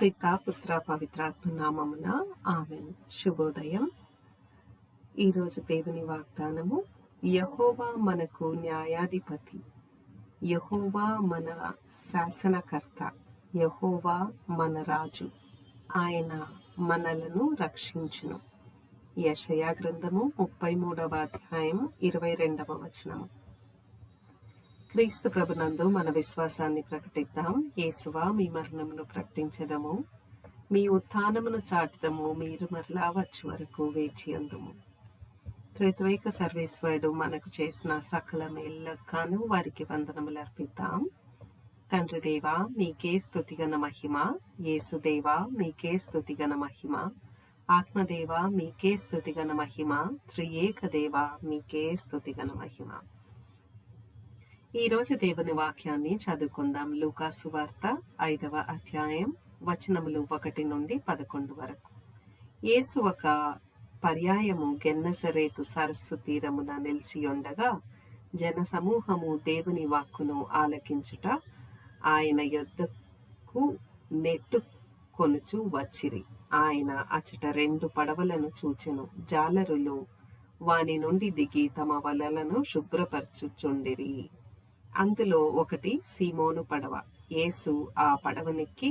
పిత పుత్ర పవిత్రాత్మ నామమున ఆమె శుభోదయం. ఈరోజు దేవుని వాగ్దానము యహోవా మనకు న్యాయాధిపతి యహోవా మన శాసనకర్త యహోవా మన రాజు ఆయన మనలను రక్షించును. యషయా గ్రంథము ముప్పై మూడవ అధ్యాయం ఇరవై రెండవ వచనము. క్రీస్తు ప్రభునందు మన విశ్వాసాన్ని ప్రకటిద్దాం. యేసువా మీ మరణమును ప్రకటించడము మీ ఉత్థానమును చాటుదము. మీరు మరలా వచ్చు వరకు వేచి అందుము. త్రిత్వైక సర్వేశ్వరుడు మనకు చేసిన సకల మేళ్ళకాను వారికి వందనములు అర్పిద్దాం. తండ్రి దేవా మీకే స్థుతిగన మహిమ. యేసుదేవా మీకే స్థుతిగన మహిమ. ఆత్మదేవ మీకే స్థుతిగన మహిమ. త్రియేక దేవ మీకే స్థుతిగన మహిమ. ఈ రోజు దేవుని వాక్యాన్ని చదువుకుందాం. లూకాసు వార్త ఐదవ అధ్యాయం వచనములు ఒకటి నుండి పదకొండు వరకు. యేసు ఒక పర్యాయము గెన్నసరేతు సరస్సు తీరమున నిలిచి ఉండగా జన సమూహము దేవుని వాక్కును ఆలకించుట ఆయన యొద్దకు నెట్టు కొనుచు వచ్చిరి. ఆయన అచట రెండు పడవలను చూచెను. జాలరులు వాని నుండి దిగి తమ వలలను శుభ్రపరచుచుండిరి. అందులో ఒకటి సీమోను పడవ. యేసు ఆ పడవనెక్కి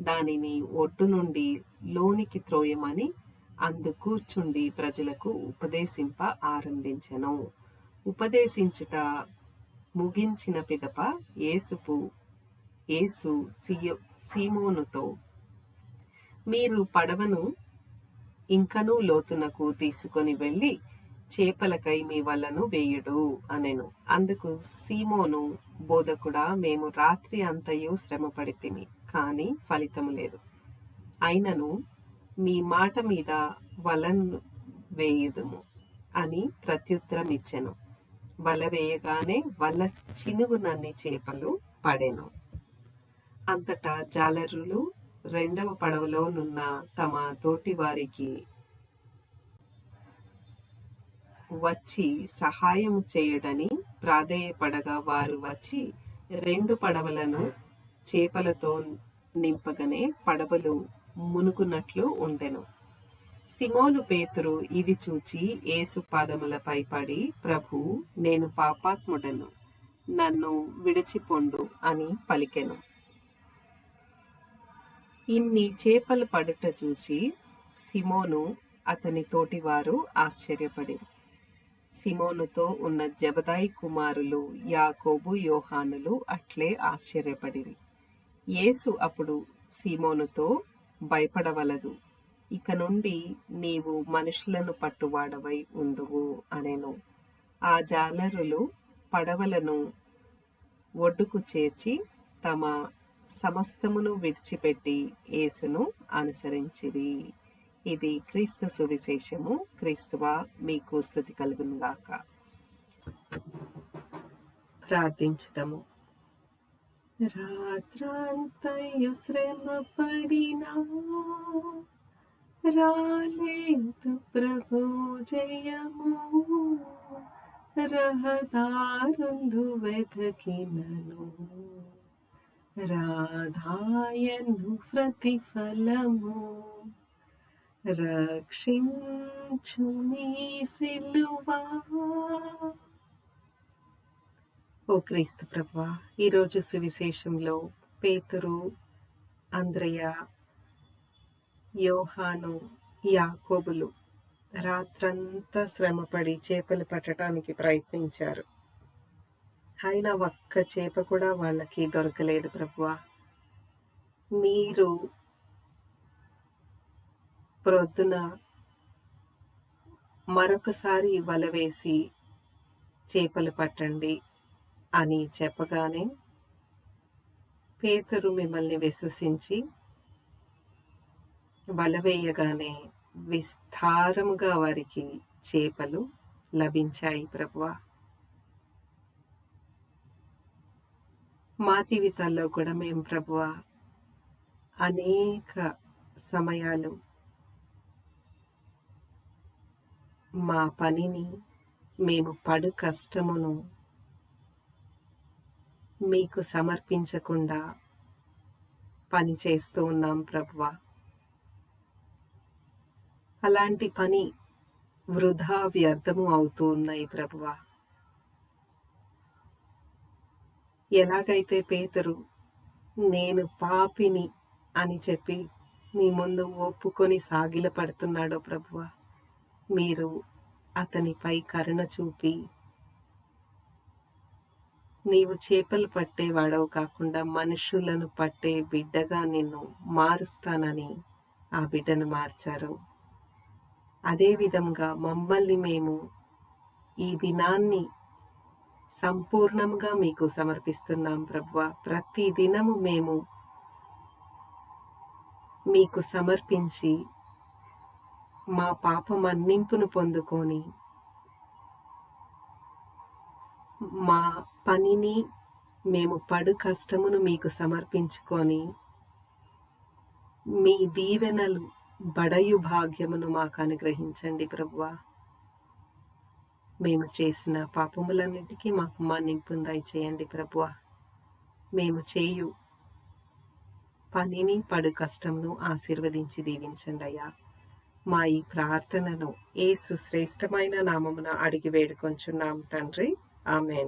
దానిని ఒడ్డు నుండి లోనికి త్రోయమని అందు కూర్చుండి ప్రజలకు ఉపదేశింప ఆరంభించెను. ఉపదేశించుట ముగించిన పిదప యేసుపు యేసు సియో సీమోనుతో మీరు పడవను ఇంకనూ లోతునకు తీసుకొని వెళ్ళి చేపలకై మీ వలను వేయుడు అనెను. అందుకు సీమోను బోధకుడా మేము రాత్రి అంతయు శ్రమ పడితిమి కానీ ఫలితము లేదు. అయినను మీ మాట మీద వలను వేయుదుము అని ప్రత్యుత్తరం ఇచ్చెను వల వేయగానే వల చినుగునన్ని చేపలు పడెను. అంతటా జాలరులు రెండవ పడవలో నున్న తమ తోటివారికి వచ్చి సహాయం చేయడని ప్రాధేయపడగా వారు వచ్చి రెండు పడవలను చేపలతో నింపగనే పడవలు మునుగునట్లు ఉండెను. సిమోను పేతురు ఇది చూచి ఏసు పాదములపై పడి ప్రభు నేను పాపాత్ముడను. నన్ను విడిచిపొండు అని పలికెను. ఇన్ని చేపలు పడుట చూసి సిమోను అతని తోటివారు ఆశ్చర్యపడిరు. సిమోనుతో ఉన్న జబదాయి కుమారులు యాకోబు యోహానులు అట్లే ఆశ్చర్యపడిరి. యేసు అప్పుడు సీమోనుతో భయపడవలదు ఇక నుండి నీవు మనుషులను పట్టువాడవై ఉందువు అనెను. ఆ జాలరులు పడవలను ఒడ్డుకు చేర్చి తమ సమస్తమును విడిచిపెట్టి యేసును అనుసరించిరి. ఇది క్రీస్తు సువిశేషము. క్రీస్తువా మీకు స్థుతి కలుగునుగాక. ప్రార్థించుదము. ప్రార్థించదము రాత్రంతయు శ్రమ పడినా రాలేదు ప్రభు జయము. రహదారుందు వెతకినను రాధాయను ప్రతిఫలము. రక్షించు నీ సిలువా. ఓ క్రీస్తు ప్రభా ఈరోజు సువిశేషంలో పేతురు అంద్రయ యోహాను యాకోబులు రాత్రంతా శ్రమపడి చేపలు పట్టడానికి ప్రయత్నించారు. అయినా ఒక్క చేప కూడా వాళ్ళకి దొరకలేదు ప్రభువా. మీరు ప్రొద్దున మరొకసారి వల వేసి చేపలు పట్టండి అని చెప్పగానే పేతురు మిమ్మల్ని విశ్వసించి వల వేయగానే విస్తారముగా వారికి చేపలు లభించాయి ప్రభువా. మా జీవితాల్లో కూడా మేము ప్రభువ అనేక సమయాలు మా పనిని మేము పడు కష్టమును మీకు సమర్పించకుండా పని చేస్తూ ఉన్నాం ప్రభువ. అలాంటి పని వృధా వ్యర్థము అవుతూ ఉన్నాయి ప్రభువ. ఎలాగైతే పేతురు నేను పాపిని అని చెప్పి నీ ముందు ఒప్పుకొని సాగిల పడుతున్నాడో ప్రభువ మీరు అతనిపై కరుణ చూపి నీవు చేపలు పట్టేవాడవు కాకుండా మనుషులను పట్టే బిడ్డగా నిన్ను మారుస్తానని ఆ బిడ్డను మార్చారు. అదే విధంగా మమ్మల్ని మేము ఈ దినాన్ని సంపూర్ణంగా మీకు సమర్పిస్తున్నాం ప్రభువ. ప్రతి దినము మేము మీకు సమర్పించి మా పాప మన్నింపును పొందుకొని మా పనిని మేము పడు కష్టమును మీకు సమర్పించుకొని మీ దీవెనలు బడయు భాగ్యమును మాకు అనుగ్రహించండి ప్రభువా. మేము చేసిన పాపములన్నిటికీ మాకు మన్నింపును దయచేయండి ప్రభువా. మేము చేయు పనిని పడు కష్టమును ఆశీర్వదించి దీవించండి అయ్యా. మా ఈ ప్రార్థనను ఏసు శ్రేష్టమైన నామమున అడిగి వేడుకొంచున్నాం తండ్రి. ఆమెన్.